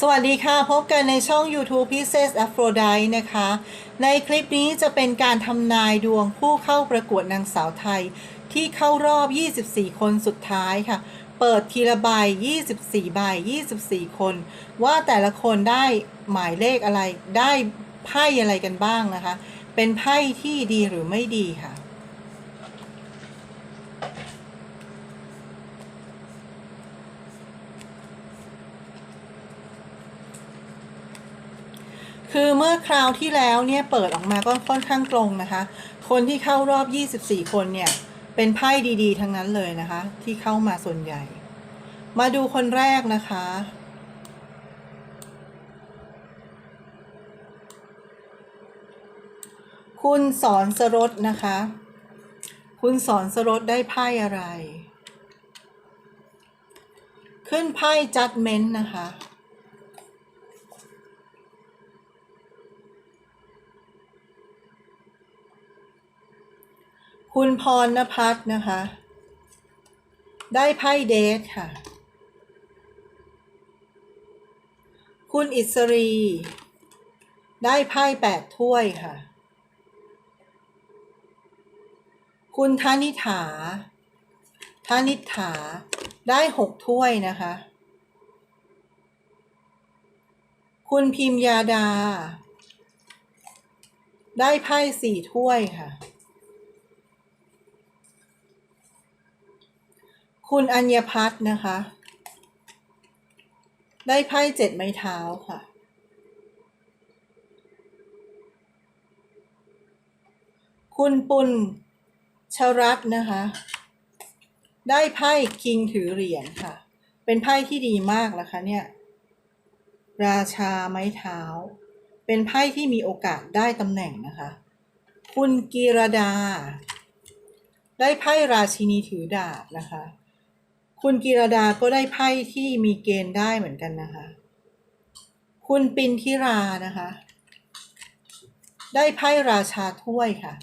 สวัสดีค่ะ พบกันในช่อง YouTube Pieces Aphrodite นะคะ ในคลิปนี้จะเป็นการทำนายดวงผู้เข้าประกวดนางสาวไทย ที่เข้ารอบ 24 คนสุดท้ายค่ะ เปิดทีละใบ 24 ใบ 24 คน ว่าแต่ละคนได้หมายเลขอะไร ได้ไพ่อะไรกันบ้างนะคะ เป็นไพ่ที่ดีหรือไม่ดีค่ะ คือเมื่อคราวที่แล้วเนี่ยเปิดออกมาก็ค่อนข้างตรงนะคะ คนที่เข้ารอบ 24 คนเนี่ย เป็นไพ่ดีๆ ทั้งนั้นเลยนะคะ ที่เข้ามาส่วนใหญ่ มาดูคนแรกนะคะคุณสอนสรสนะคะ คุณสอนสรสได้ไพ่อะไร ขึ้นไพ่ judgment นะคะ คุณพรณพัฒน์นะคะ ได้ไพ่เดทค่ะ คุณอิสรี ได้ไพ่แปดถ้วยค่ะ คุณธนิฐาธนิฐา ได้หกถ้วยนะคะ คุณพิมยาดา ได้ไพ่สี่ถ้วยค่ะ คุณอัญญพัฒน์นะคะ ได้ไพ่เจ็ดไม้เท้าค่ะ คุณปุณชรัตน์นะคะ ได้ไพ่คิงถือเหรียญค่ะ เป็นไพ่ที่ดีมากนะคะเนี่ย ราชาไม้เท้า เป็นไพ่ที่มีโอกาสได้ตำแหน่งนะคะ คุณกีรดา ได้ไพ่ราชินีถือดาบนะคะ คุณกีรดาก็ได้ไพ่ที่มีเกณฑ์ได้เหมือนกันนะคะ คุณปินทิรานะคะ ได้ไพ่ราชาถ้วยค่ะ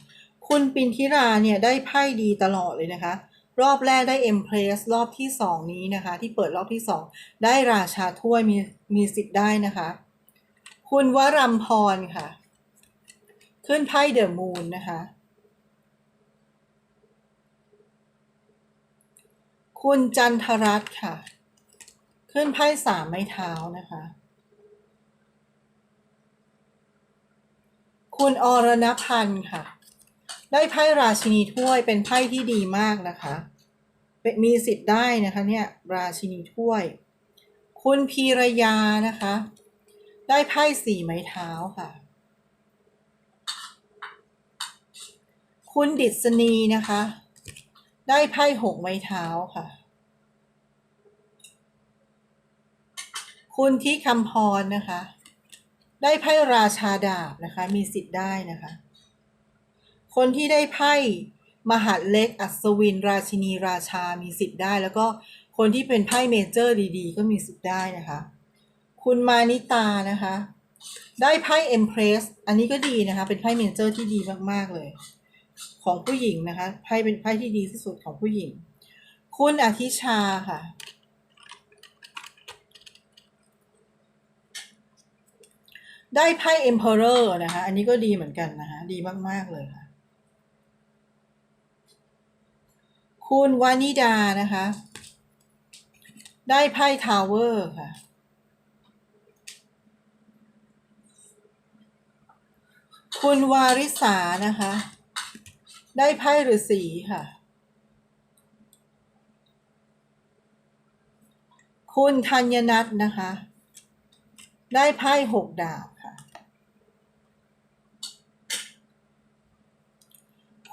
คุณปินทิราเนี่ยได้ไพ่ดีตลอดเลยนะคะ รอบแรกได้เอ็มเพรสรอบที่สองนี้นะคะ ที่เปิดรอบที่สองได้ราชาถ้วยมีมีสิทธิ์ได้นะคะ คุณวรัมพรค่ะ ขึ้นไพ่เดอะมูนนะคะ คุณจันทรัตน์ค่ะ ขึ้นไพ่สามไม้เท้านะคะ คุณอรณพันธ์ค่ะ ได้ไพ่ราชินีถ้วยเป็นไพ่ที่ดีมากนะคะเป็นมีสิทธิ์ได้นะคะเนี่ยราชินีถ้วย คุณพีรยานะคะ ได้ไพ่สี่ไม้เท้าค่ะ คุณดิษณีนะคะ ได้ไพ่หกไม้เท้าค่ะ คุณที่คำพรนะคะ ได้ไพ่ราชาดาบนะคะ มีสิทธิ์ได้นะคะ คนที่ได้ไพ่มหาเล็กอัศวิน ราชินีราชา มีสิทธิ์ได้ แล้วก็คนที่เป็นไพ่เมเจอร์ดีๆ ก็มีสิทธิ์ได้นะคะ คุณมานิตานะคะ ได้ไพ่เอ็มเพรส อันนี้ก็ดีนะคะ เป็นไพ่เมเจอร์ที่ดีมากๆเลย ของผู้หญิงนะคะไพ่เป็นไพ่ที่ดีที่สุดของผู้หญิง คุณอธิชาค่ะ ได้ไพ่ Emperor นะคะ อันนี้ก็ดีเหมือนกันนะคะ ดีมาก ๆ เลยค่ะ คุณวานิดานะคะ ได้ไพ่ Tower ค่ะคุณวาริสานะคะ ได้ไพ่ฤาษีค่ะ คุณธัญนัทนะคะ ได้ไพ่หกดาบค่ะ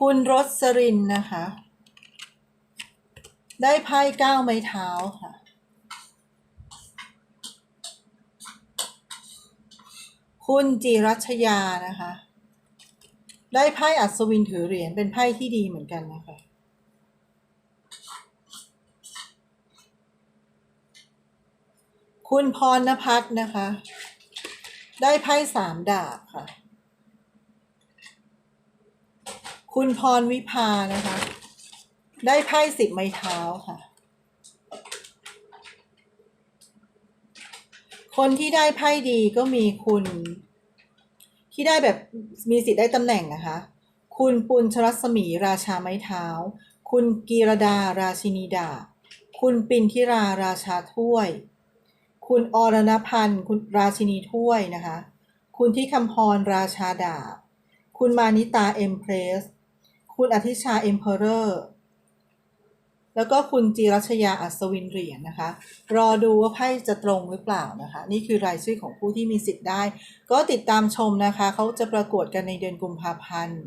คุณรสรินนะคะ ได้ไพ่เก้าไม้เท้าค่ะคุณจิรัชยานะคะ ได้ไพ่อัศวินถือเหรียญเป็นไพ่ที่ดีเหมือนกันนะคะ คุณพรณพัฒน์นะคะ ได้ไพ่สามดาบค่ะ คุณพรวิพานะคะ ได้ไพ่สิบไม้เท้าค่ะ คนที่ได้ไพ่ดีก็มีคุณ ที่ได้แบบมีสิทธิ์ได้ตำแหน่งนะคะ คุณปุญชรัศมีราชาไม้เท้า คุณกีรดาราชินีดา คุณปินทิราราชาถ้วย คุณอรณพันธ์คุณราชินีถ้วยนะคะ คุณที่คำพรราชาดาบ คุณมานิตาเอ็มเพรส คุณอธิชาเอ็มเพอเรอร์ แล้วก็คุณจีรัชยาอัศวินเหรียญนะคะ รอดูว่าไพ่จะตรงหรือเปล่านะคะ นี่คือรายชื่อของผู้ที่มีสิทธิ์ได้ ก็ติดตามชมนะคะ เขาจะประกวดกันในเดือนกุมภาพันธ์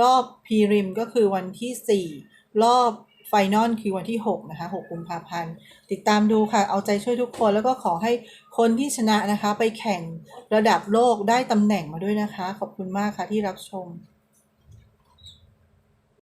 รอบพรีริมก็คือวันที่ 4 รอบไฟนอลคือวันที่ 6 นะคะ 6 กุมภาพันธ์ ติดตามดูค่ะ เอาใจช่วยทุกคนแล้วก็ขอให้คนที่ชนะนะคะ ไปแข่งระดับโลกได้ตำแหน่งมาด้วยนะคะ ขอบคุณมากค่ะที่รับชม